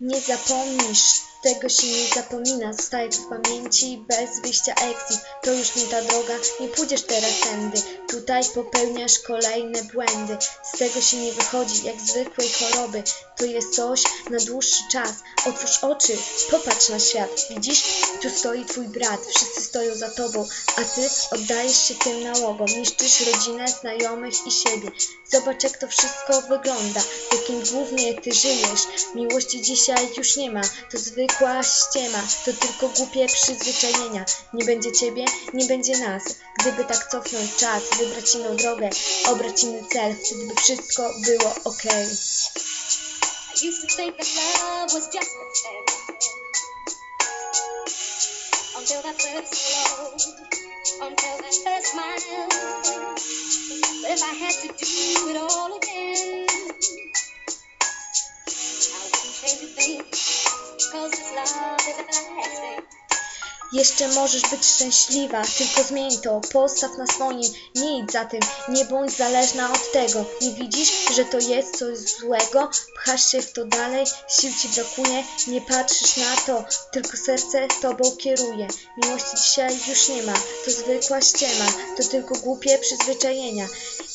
Nie zapomnisz, tego się nie zapomina, zostaje w pamięci, bez wyjścia exit. To już nie ta droga, nie pójdziesz teraz tędy. Tutaj popełniasz kolejne błędy. Z tego się nie wychodzi, jak zwykłej choroby. To jest coś na dłuższy czas. Otwórz oczy, popatrz na świat. Widzisz, tu stoi twój brat, wszyscy stoją za tobą, a ty oddajesz się tym nałogom. Niszczysz rodzinę, znajomych i siebie. Zobacz, jak to wszystko wygląda, jakim głównie ty żyjesz. Miłości dzisiaj już nie ma, to zwykła ściema, to tylko głupie przyzwyczajenia. Nie będzie ciebie, nie będzie nas. Gdyby tak cofnąć czas, wybrać inną drogę, obrać inny cel, wtedy by wszystko było tale. Until that first hello, until that first smile. But if I had to do it all again, Cause this love is everlasting. Jeszcze możesz być szczęśliwa, tylko zmień to, postaw na swoim, nie idź za tym, nie bądź zależna od tego. Nie widzisz, że to jest coś złego? Pchasz się w to dalej, sił ci brakuje, nie patrzysz na to, tylko serce tobą kieruje. Miłości dzisiaj już nie ma, to zwykła ściema, to tylko głupie przyzwyczajenia.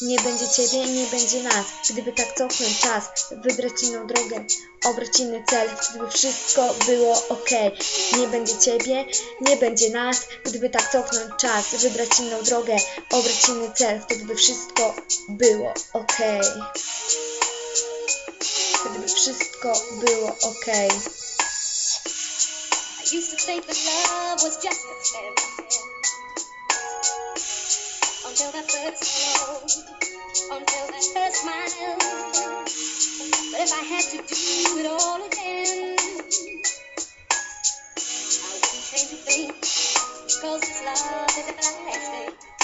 Nie będzie ciebie, nie będzie nas, gdyby tak cofnąć czas, wybrać inną drogę, obrać inny cel, wtedy by wszystko było okej. Nie będzie ciebie, nie będzie nas, gdyby tak cofnąć czas, wybrać inną drogę, obrać inny cel, wtedy by wszystko było okej. Wtedy by wszystko było okej. I used to think that love was just a tale. Until that first hello, until that first smile. But if I had to do it all Take a plan day.